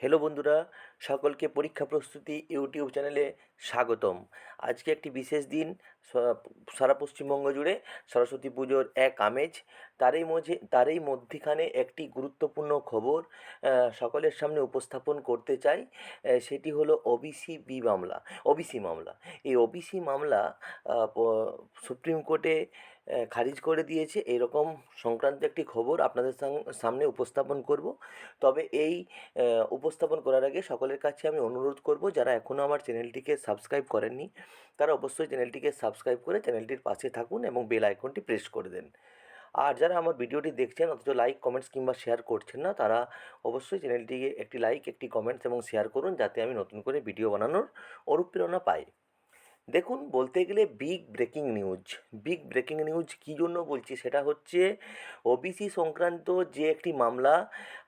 Hello বন্ধুরা, সকলকে পরীক্ষা প্রস্তুতি ইউটিউব চ্যানেলে স্বাগতম। আজকে একটি বিশেষ দিন সারা পশ্চিমবঙ্গ জুড়ে সরস্বতী পুজোর এক আমেজ। তারই মধ্যে তারই মধ্যিখানে একটি গুরুত্বপূর্ণ খবর সকলের সামনে উপস্থাপন করতে চাই সেটি হলো ওবিসি বি মামলা ওবিসি মামলা। এই ওবিসি মামলা সুপ্রিম কোর্টে খারিজ করে দিয়েছে। এরকম সংক্রান্ত একটি খবর আপনাদের সামনে উপস্থাপন করব। তবে এই উপস্থাপন করার আগে সকলের কাছে আমি অনুরোধ করব, যারা এখনও আমার চ্যানেলটিকে সাবস্ক্রাইব করেননি, তারা অবশ্যই চ্যানেলটিকে সাবস্ক্রাইব করে চ্যানেলটির পাশে থাকুন এবং বেল আইকনটি প্রেস করে দেন। আর যারা আমার ভিডিওটি দেখছেন, অথচ লাইক, কমেন্টস কিংবা শেয়ার করছেন না, তারা অবশ্যই চ্যানেলটিকে একটি লাইক, একটি কমেন্টস এবং শেয়ার করুন, যাতে আমি নতুন করে ভিডিও বানানোর অনুপ্রেরণা পাই। দেখুন, বলতে গেলে big breaking news big breaking news কী জন্য বলছি? সেটা হচ্ছে ওবিসি সংক্রান্ত যে একটি মামলা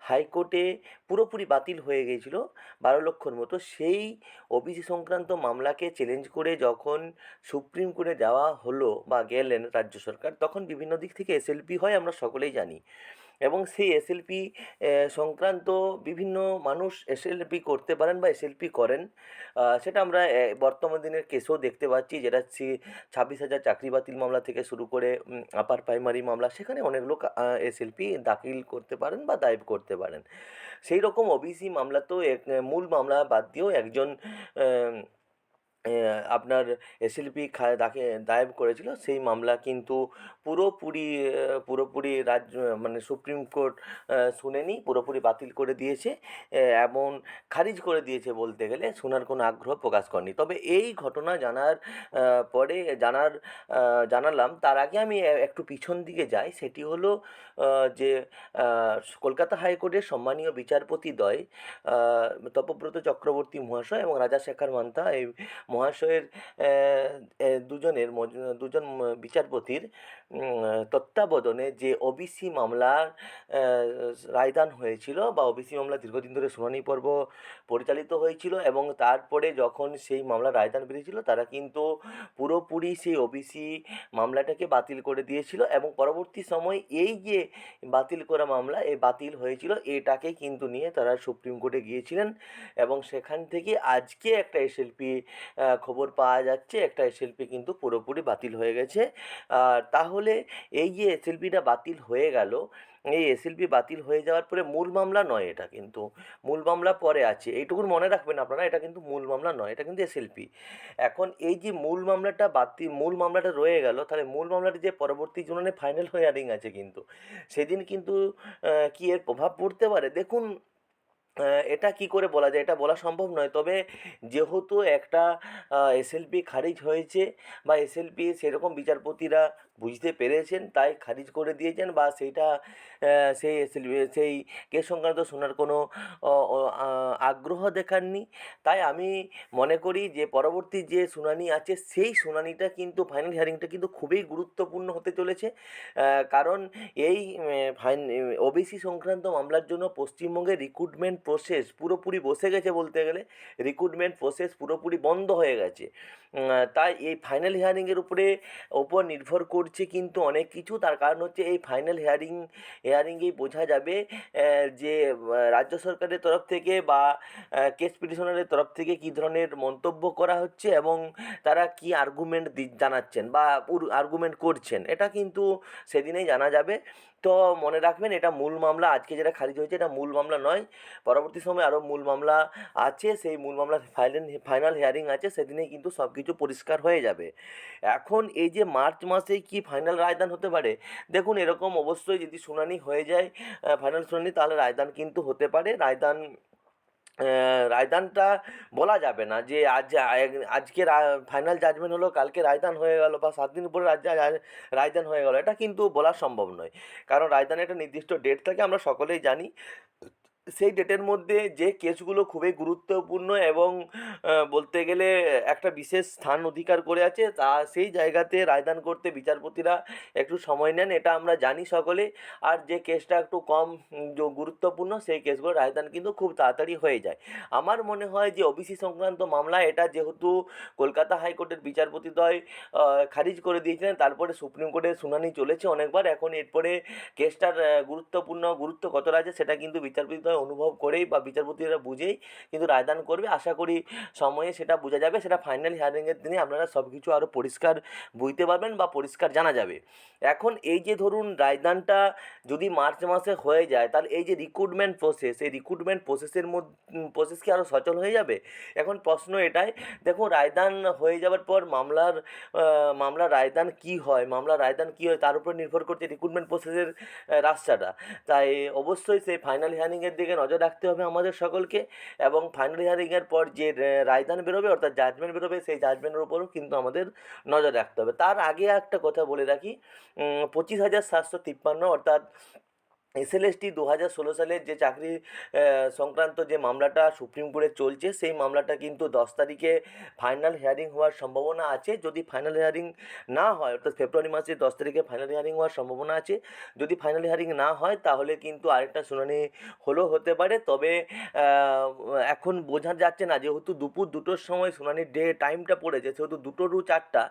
হাইকোর্টে পুরোপুরি বাতিল হয়ে গিয়েছিল বারো লক্ষর মতো, সেই ওবিসি সংক্রান্ত মামলাকে চ্যালেঞ্জ করে যখন সুপ্রিম কোর্টে যাওয়া হলো বা গেলেন রাজ্য সরকার, তখন বিভিন্ন দিক থেকে এসএলপি হয়, আমরা সকলেই জানি। এবং সেই এসএলপি সংক্রান্ত বিভিন্ন মানুষ এসএলপি করতে পারেন বা এসএলপি করেন। সেটা আমরা বর্তমান দিনের কেসেও দেখতে পাচ্ছি। যেটা সি- ছাব্বিশ হাজার চাকরি বাতিল মামলা থেকে শুরু করে আপার প্রাইমারি মামলা, সেখানে অনেক লোক এসএলপি দাখিল করতে পারেন বা দায়ের করতে পারেন। সেই রকম ওবিসি মামলা তো মূল মামলা বাদ দিয়েও একজন আপনার এসএলপি দাকে দায়ের করেছিল সেই মামলা কিন্তু পুরোপুরি পুরোপুরি রাজ্য মানে সুপ্রিম কোর্ট শুনেনি পুরোপুরি বাতিল করে দিয়েছে এবং খারিজ করে দিয়েছে বলতে গেলে শোনার কোনো আগ্রহ প্রকাশ করেনি। তবে এই ঘটনা জানার পরে জানার জানালাম তার আগে আমি একটু পিছন দিকে যাই সেটি হলো যে কলকাতা হাইকোর্টের সম্মানীয় বিচারপতিদ্বয় আহ, তপব্রত চক্রবর্তী মহাশয় এবং রাজা শেখর মান্তা এই মহাশয়ের দুজনের দুজন বিচারপতির তত্ত্বাবধানে যে ওবিসি মামলার রায়দান হয়েছিল বা ওবিসি মামলা দীর্ঘদিন ধরে শুনানি পর্ব পরিচালিত হয়েছিল এবং তারপরে যখন সেই মামলা রায়দান বেরিয়েছিল, তারা কিন্তু পুরোপুরি সেই ওবিসি মামলাটাকে বাতিল করে দিয়েছিল এবং পরবর্তী সময় এই যে বাতিল করা মামলা এই বাতিল হয়েছিল, এটাকে কিন্তু নিয়ে তারা সুপ্রিম কোর্টে গিয়েছিলেন এবং সেখান থেকে আজকে একটা এসএলপি খবর পাওয়া যাচ্ছে, একটা এসএলপি কিন্তু পুরোপুরি বাতিল হয়ে গেছে। আর তাহলে এই যে এসএলপিটা বাতিল হয়ে গেল, এই এসএলপি বাতিল হয়ে যাওয়ার পরে মূল মামলা নয় এটা কিন্তু। মূল মামলা পরে আছে। এইটুকুন মনে রাখবেন আপনারা, এটা কিন্তু মূল মামলা নয়, এটা কিন্তু এসএলপি। এখন এই যে মূল মামলাটা বাতিল মূল মামলাটা রয়ে গেল, তাহলে মূল মামলাটা যে পরবর্তী জন্য ফাইনাল হিয়ারিং আছে কিন্তু, সেদিন কিন্তু কি এর প্রভাব পড়তে পারে? দেখুন এটা কি করে বলা যায়? এটা বলা সম্ভব নয়। তবে যেহেতু একটা এসএলপি খারিজ হয়েছে বা এসএলপি সেরকম বিচারপতিরা বুঝতে পেরেছেন, তাই খারিজ করে দিয়েছেন বা সেইটা সেই সেই কেস সংক্রান্ত শোনার কোনো আগ্রহ দেখাননি। তাই আমি মনে করি যে পরবর্তী যে শুনানি আছে, সেই শুনানিটা কিন্তু, ফাইনাল হিয়ারিংটা কিন্তু খুবই গুরুত্বপূর্ণ হতে চলেছে। কারণ এই ফাইন, ওবিসি সংক্রান্ত মামলার জন্য পশ্চিমবঙ্গের রিক্রুটমেন্ট প্রসেস পুরোপুরি বসে গেছে বলতে গেলে রিক্রুটমেন্ট প্রসেস পুরোপুরি বন্ধ হয়ে গেছে। তাই এই ফাইনাল হিয়ারিংয়ের উপরে, ওপর নির্ভর করছে কিন্তু অনেক কিছু। তার কারণ হচ্ছে এই ফাইনাল হেয়ারিং হেয়ারিংয়েই বোঝা যাবে যে রাজ্য সরকারের তরফ থেকে বা কেস পিটিশনারের তরফ থেকে কী ধরনের মন্তব্য করা হচ্ছে এবং তারা কি আর্গুমেন্ট জানাচ্ছেন বা আর্গুমেন্ট করছেন, এটা কিন্তু সেদিনেই জানা যাবে। তো মনে রাখবেন এটা মূল মামলা। আজকে যেটা খারিজ হয়েছে এটা মূল মামলা নয়। পরবর্তী সময় আরও মূল মামলা আছে, সেই মূল মামলা ফাইনাল ফাইনাল হিয়ারিং আছে সেদিনে কিন্তু সব কিছু পরিষ্কার হয়ে যাবে। এখন এই যে মার্চ মাসে কি ফাইনাল রায়দান হতে পারে? দেখুন, এরকম অবশ্যই যদি শুনানি হয়ে যায় ফাইনাল শুনানি, তাহলে রায়দান কিন্তু হতে পারে। রায়দান রায়দানটা বলা যাবে না যে আজ আজকে ফাইনাল জাজমেন্ট হলো, কালকে রায়দান হয়ে গেল বা সাত দিন পরে রাজ্য রায়দান হয়ে গেল। এটা কিন্তু বলা সম্ভব নয়। কারণ রায়দানের একটা নির্দিষ্ট ডেট থাকে, আমরা সকলেই জানি। সেই ডেটের মধ্যে যে কেসগুলো খুবই গুরুত্বপূর্ণ এবং বলতে গেলে একটা বিশেষ স্থান অধিকার করে আছে, তা সেই জায়গাতে রায়দান করতে বিচারপতিরা একটু সময় নেন, এটা আমরা জানি সকলে। আর যে কেসটা একটু কম গুরুত্বপূর্ণ, সেই কেসগুলো রায়দান কিন্তু খুব তাড়াতাড়ি হয়ে যায়। আমার মনে হয় যে ওবিসি সংক্রান্ত মামলা, এটা যেহেতু কলকাতা হাইকোর্টের বিচারপতিদ্বয় খারিজ করে দিয়েছিলেন, তারপরে সুপ্রিম কোর্টে শুনানি চলেছে অনেকবার, এখন এরপরে কেসটার গুরুত্বপূর্ণ গুরুত্ব কতটা আছে, সেটা কিন্তু বিচারপতিদ্বয় অনুভব করেই বা বিচারপতিরা বুঝেই কিন্তু রায়দান করবে। আশা করি সময়ে সেটা বোঝা যাবে সেটা ফাইনাল হিয়ারিংয়ের দিনে আপনারা সব কিছু আরও পরিষ্কার বুঝতে পারবেন বা পরিষ্কার জানা যাবে। এখন এই যে ধরুন রায়দানটা যদি মার্চ মাসে হয়ে যায় তাহলে এই যে রিক্রুটমেন্ট প্রসেস এই রিক্রুটমেন্ট প্রসেসের মধ্যে প্রসেস কি আরও সচল হয়ে যাবে? এখন প্রশ্ন এটাই দেখুন রায়দান হয়ে যাওয়ার পর মামলার আহ, মামলার রায়দান কি হয়? মামলার রায়দান কি হয়? তার উপর নির্ভর করছে রিক্রুটমেন্ট প্রসেসের রাস্তাটা। তাই অবশ্যই সেই ফাইনাল হিয়ারিংয়ের দিকে নজর রাখতে হবে আমাদের সকলকে এবং ফাইনাল হিয়ারিংয়ের পর যে রায়দান বেরোবে অর্থাৎ জাজমেন্ট বেরোবে সেই জাজমেন্টের উপরও কিন্তু আমাদের নজর রাখতে হবে। তার আগে একটা কথা বলে রাখি পঁচিশ হাজার সাতশো তিপ্পান্ন অর্থাৎ এসএলএসটি দু হাজার ষোলো সালের যে চাকরি সংক্রান্ত যে মামলাটা সুপ্রিম কোর্টে চলছে, সেই মামলাটা কিন্তু দশ তারিখে ফাইনাল হিয়ারিং হওয়ার সম্ভাবনা আছে। যদি ফাইনাল হিয়ারিং না হয়, অর্থাৎ ফেব্রুয়ারি মাসে দশ তারিখে ফাইনাল হিয়ারিং হওয়ার সম্ভাবনা আছে, যদি ফাইনাল হিয়ারিং না হয়, তাহলে কিন্তু আরেকটা শুনানি হলেও হতে পারে। তবে এখন বোঝা যাচ্ছে না, যেহেতু দুপুর দুটোর সময় শুনানির ডে, টাইমটা পড়েছে, সেহেতু দুটো টু চারটা,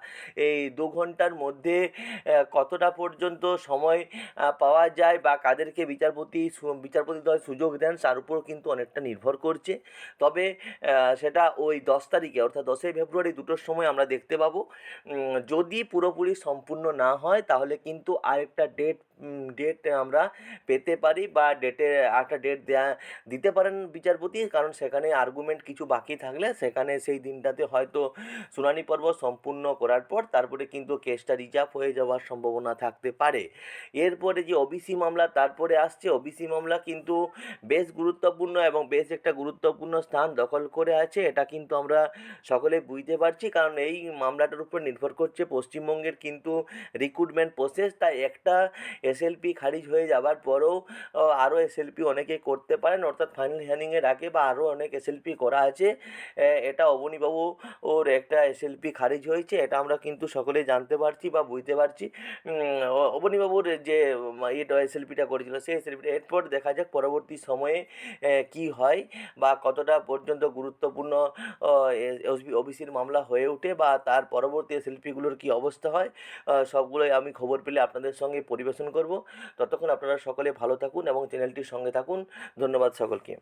এই দু ঘণ্টার মধ্যে কতটা পর্যন্ত সময় পাওয়া যায় বা কাদেরকে বিচারপতি সু- বিচারপতি দল সুযোগ দেন, তার উপর কিন্তু অনেকটা নির্ভর করছে। তবে সেটা ওই দশ তারিখে, অর্থাৎ দশই ফেব্রুয়ারি দুটোর সময় আমরা দেখতে পাবো। যদি পুরোপুরি সম্পূর্ণ না হয়, তাহলে কিন্তু আরেকটা ডেট ডেট আমরা পেতে পারি বা ডেটে একটা ডেট দেয়া, দিতে পারেন বিচারপতি। কারণ সেখানে আর্গুমেন্ট কিছু বাকি থাকলে সেখানে সেই দিনটাতে হয়তো শুনানি পর্ব সম্পূর্ণ করার পর তারপরে কিন্তু কেসটা রিজার্ভ হয়ে যাওয়ার সম্ভাবনা থাকতে পারে। এরপরে যে ওবিসি মামলা, তারপরে আসছে ওবিসি মামলা কিন্তু বেশ গুরুত্বপূর্ণ এবং বেশ একটা গুরুত্বপূর্ণ স্থান দখল করে আছে, এটা কিন্তু আমরা সকলে বুঝতে পারছি। কারণ এই মামলাটার উপর নির্ভর করছে পশ্চিমবঙ্গের কিন্তু রিক্রুটমেন্ট প্রসেস তাই একটা এসএলপি খারিজ হয়ে যাবার পরেও আরও এসএলপি অনেকে করতে পারেন, অর্থাৎ ফাইনাল হিয়ারিংয়ের আগে বা আরও অনেক এসএলপি করা আছে। এটা অবনীবাবু ওর একটা এসএলপি খারিজ হয়েছে, এটা আমরা কিন্তু সকলে জানতে পারছি বা বুঝতে পারছি। অবনীবাবুর যে এটা এসএলপিটা করেছিল সেই এসএলপিটা এরপর দেখা যাক পরবর্তী সময়ে কি হয় বা কতটা পর্যন্ত গুরুত্বপূর্ণ ওবিসির মামলা হয়ে ওঠে বা তার পরবর্তী এসএলপিগুলোর কী অবস্থা হয় সবগুলোই আমি খবর পেলে আপনাদের সঙ্গে পরিবেশন করব। ততক্ষণ আপনারা সকলে ভালো থাকুন এবং চ্যানেলটির সঙ্গে থাকুন। ধন্যবাদ সকলকে।